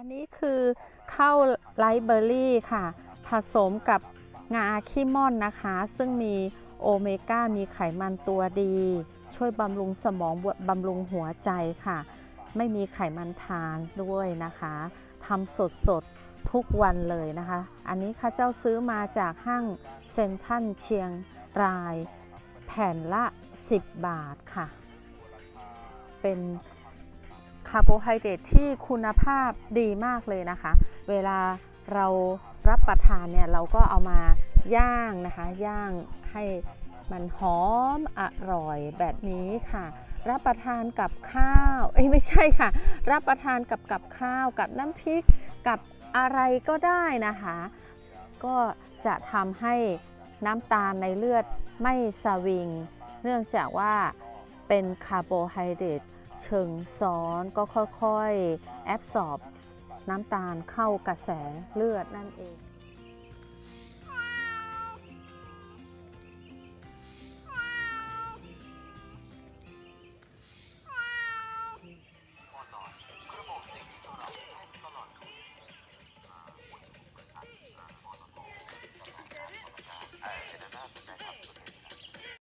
อันนี้คือข้าวไรเบอร์รี่ค่ะ ผสมกับงาขี้ม่อนนะคะ ซึ่งมีโอเมก้ามีไขมันตัวดี ช่วยบำรุงสมองบำรุงหัวใจค่ะ ไม่มีไขมันทานด้วยนะคะทำสดสดทุกวันเลยนะคะ อันนี้ข้าเจ้าซื้อมาจากห้างเซ็นทัลเชียงราย แผ่นละ 10 บาทค่ะ เป็น คาร์โบไฮเดรตที่คุณภาพดีมากเลยนะคะ เวลาเรารับประทานเนี่ยเราก็เอามาย่างนะคะ ย่างให้มันหอมอร่อยแบบนี้ค่ะ รับประทานกับข้าวเอ้ยไม่ใช่ค่ะ รับประทานกับกับข้าวกับน้ำพริกกับอะไรก็ได้นะคะ ก็จะทำให้น้ำตาลในเลือดไม่สวิง เนื่องจากว่าเป็นคาร์โบไฮเดรต เชิงซ้อนก็ค่อยๆ แอบสอบน้ำตาลเข้ากระแสเลือดนั่นเอง